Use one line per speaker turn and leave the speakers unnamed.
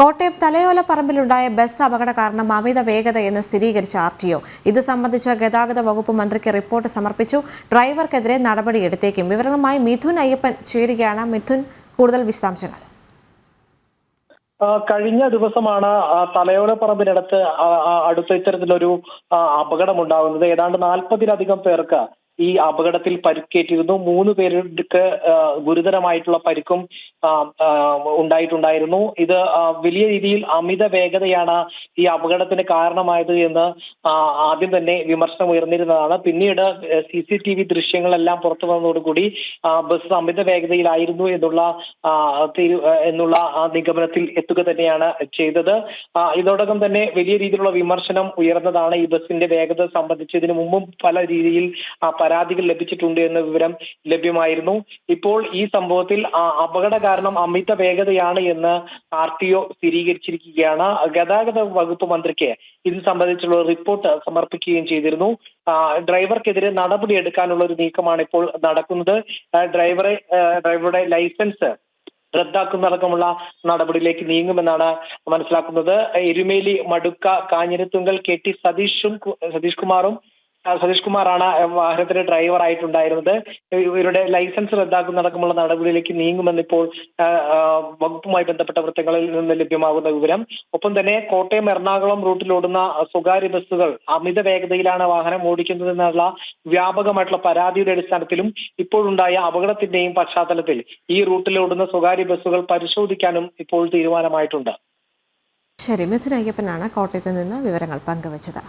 Kottayam തലയോലപ്പറമ്പിലുണ്ടായ bus അപകട കാരണം അമിത വേഗത എന്ന് സ്ഥിരീകരിച്ച ആർ ടി ഒ. ഇത് സംബന്ധിച്ച് ഗതാഗത വകുപ്പ് മന്ത്രിക്ക് റിപ്പോർട്ട് സമർപ്പിച്ചു. ഡ്രൈവർക്കെതിരെ നടപടിയെടുത്തേക്കും. വിവരങ്ങളുമായി മിഥുൻ അയ്യപ്പൻ ചേരുകയാണ്. മിഥുൻ കൂടുതൽ വിശദാംശങ്ങൾ.
കഴിഞ്ഞ ദിവസമാണ് തലയോല ആ, അടുത്ത ഇത്തരത്തിലൊരു അപകടമുണ്ടാകുന്നത്. ഏതാണ്ട് നാൽപ്പതിലധികം പേർക്ക് ഈ അപകടത്തിൽ പരിക്കേറ്റിരുന്നു. മൂന്ന് പേർക്ക് ഗുരുതരമായിട്ടുള്ള പരിക്കും ഉണ്ടായിട്ടുണ്ടായിരുന്നു. ഇത് വലിയ രീതിയിൽ അമിത വേഗതയാണ് ഈ അപകടത്തിന് കാരണമായത് എന്ന് ആദ്യം തന്നെ വിമർശനം ഉയർന്നിരുന്നതാണ്. പിന്നീട് സി സി ടി വി ദൃശ്യങ്ങളെല്ലാം പുറത്തു വന്നതോടുകൂടി ബസ് അമിത വേഗതയിലായിരുന്നു എന്നുള്ള എന്നുള്ള നിഗമനത്തിൽ എത്തുക തന്നെയാണ് ചെയ്തത്. ഇതോടൊപ്പം തന്നെ വലിയ രീതിയിലുള്ള വിമർശനം ഉയർന്നതാണ് ഈ ബസിന്റെ വേഗത സംബന്ധിച്ച്. ഇതിനു മുമ്പും പല രീതിയിൽ പരാതികൾ ലഭിച്ചിട്ടുണ്ട് എന്ന വിവരം ലഭ്യമായിരുന്നു. ഇപ്പോൾ ഈ സംഭവത്തിൽ അപകട കാരണം അമിത വേഗതയാണ് എന്ന് ആർ ടി ഒ സ്ഥിരീകരിച്ചിരിക്കുകയാണ്. ഗതാഗത വകുപ്പ് മന്ത്രിക്ക് ഇത് സംബന്ധിച്ചുള്ള റിപ്പോർട്ട് സമർപ്പിക്കുകയും ചെയ്തിരുന്നു. ഡ്രൈവർക്കെതിരെ നടപടി എടുക്കാനുള്ള ഒരു നീക്കമാണ് ഇപ്പോൾ നടക്കുന്നത്. ഡ്രൈവറെ ഡ്രൈവറുടെ ലൈസൻസ് റദ്ദാക്കുന്നതടക്കമുള്ള നടപടിയിലേക്ക് നീങ്ങുമെന്നാണ് മനസ്സിലാക്കുന്നത്. എരുമേലി മടുക്ക കാഞ്ഞിരത്തുങ്കൽ കെ ടി സതീഷും സതീഷ് കുമാറും സതീഷ് കുമാറാണ് വാഹനത്തിന്റെ ഡ്രൈവർ ആയിട്ടുണ്ടായിരുന്നത്. ഇവരുടെ ലൈസൻസ് റദ്ദാക്കുന്നതടക്കമുള്ള നടപടിയിലേക്ക് നീങ്ങുമെന്ന് ഇപ്പോൾ വകുപ്പുമായി ബന്ധപ്പെട്ട വൃത്തങ്ങളിൽ നിന്ന് ലഭ്യമാകുന്ന വിവരം. ഒപ്പം തന്നെ കോട്ടയം എറണാകുളം റൂട്ടിലോടുന്ന സ്വകാര്യ ബസ്സുകൾ അമിത വേഗതയിലാണ് വാഹനം ഓടിക്കുന്നതെന്നുള്ള വ്യാപകമായിട്ടുള്ള പരാതിയുടെ അടിസ്ഥാനത്തിലും ഇപ്പോഴുണ്ടായ അപകടത്തിന്റെയും പശ്ചാത്തലത്തിൽ ഈ റൂട്ടിലോടുന്ന സ്വകാര്യ ബസ്സുകൾ പരിശോധിക്കാനും ഇപ്പോൾ തീരുമാനമായിട്ടുണ്ട്.
ശരി മിഥുൻ അയ്യപ്പനാണ് കോട്ടയത്ത് നിന്ന് വിവരങ്ങൾ പങ്കുവച്ചത്.